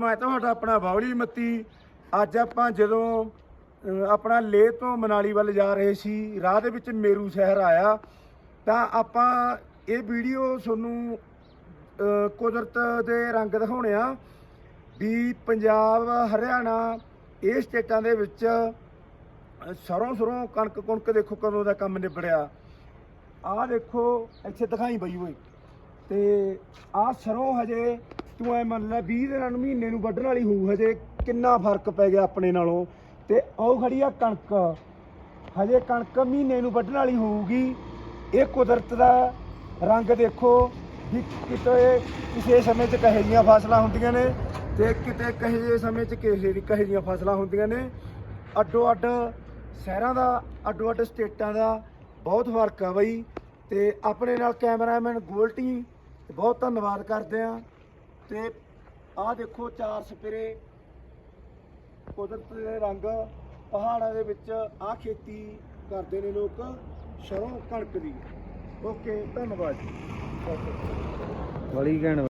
ਮੈਂ ਤੁਹਾਡਾ ਆਪਣਾ ਬਾਵਲੀ ਮੱਤੀ। ਅੱਜ ਆਪਾਂ ਜਦੋਂ ਆਪਣਾ ਲੇਹ ਤੋਂ ਮਨਾਲੀ ਵੱਲ ਜਾ ਰਹੇ ਸੀ ਰਾਹ ਦੇ ਵਿੱਚ ਮੇਰੂ ਸ਼ਹਿਰ ਆਇਆ ਤਾਂ ਆਪਾਂ ਇਹ ਵੀਡੀਓ ਤੁਹਾਨੂੰ ਕੁਦਰਤ ਦੇ ਰੰਗ ਦਿਖਾਉਣੇ ਆ ਵੀ ਪੰਜਾਬ ਹਰਿਆਣਾ ਇਹ ਸਟੇਟਾਂ ਦੇ ਵਿੱਚ ਅਹ, ਸਰੋਂ ਸਰੋਂ ਕਣਕ ਕੁਣਕ ਦੇਖੋ ਕਦੋਂ ਦਾ ਕੰਮ ਨਿਬੜਿਆ। ਆਹ ਦੇਖੋ ਇੱਥੇ ਦਿਖਾਈ ਬਈ ਹੋਈ ਤੇ ਆਹ ਸਰੋਂ ਹਜੇ ਤੂੰ ਐ ਮੰਨ ਲੈ 20 ਦਿਨਾਂ ਨੂੰ ਮਹੀਨੇ ਨੂੰ ਵੱਢਣ ਵਾਲੀ ਹੋਊ, ਹਜੇ ਕਿੰਨਾ ਫ਼ਰਕ ਪੈ ਗਿਆ ਆਪਣੇ ਨਾਲੋਂ? ਤੇ ਉਹ ਖੜੀ ਆ ਕਣਕ। ਹਜੇ ਕਣਕ ਮਹੀਨੇ ਨੂੰ ਵੱਢਣ ਵਾਲੀ ਹੋਊਗੀ। ਇਹ ਕੁਦਰਤ ਦਾ ਰੰਗ ਦੇਖੋ ਵੀ ਕਿਤੇ ਕਿਸੇ ਸਮੇਂ 'ਚ ਕਹੇ ਜੀਆਂ ਫਸਲਾਂ ਹੁੰਦੀਆਂ ਨੇ ਤੇ ਕਿਤੇ ਕਹੇ ਜਿਹੇ ਸਮੇਂ 'ਚ ਕਿਸੇ ਦੀ ਕਹੇ ਜੀਆਂ ਫਸਲਾਂ ਹੁੰਦੀਆਂ ਨੇ। ਅੱਡੋ ਅੱਡ ਸ਼ਹਿਰਾਂ ਦਾ, ਅੱਡੋ ਅੱਡ ਸਟੇਟਾਂ ਦਾ ਬਹੁਤ ਫ਼ਰਕ ਆ ਬਈ। ਤੇ ਆਪਣੇ ਨਾਲ ਕੈਮਰਾਮੈਨ ਗੋਲਟੀ, ਬਹੁਤ ਧੰਨਵਾਦ ਕਰਦੇ ਆ। ਤੇ ਆਹ ਦੇਖੋ ਚਾਰ ਸਪੇਰੇ, ਕੁਦਰਤ ਦੇ ਰੰਗ, ਪਹਾੜਾਂ ਦੇ ਵਿੱਚ ਆਹ ਖੇਤੀ ਕਰਦੇ ਨੇ ਲੋਕ, ਸਰੋਂ ਕਣਕ ਦੀ। ਓਕੇ, ਧੰਨਵਾਦ ਜੀ। ਬੜੀ ਘੈਂਟ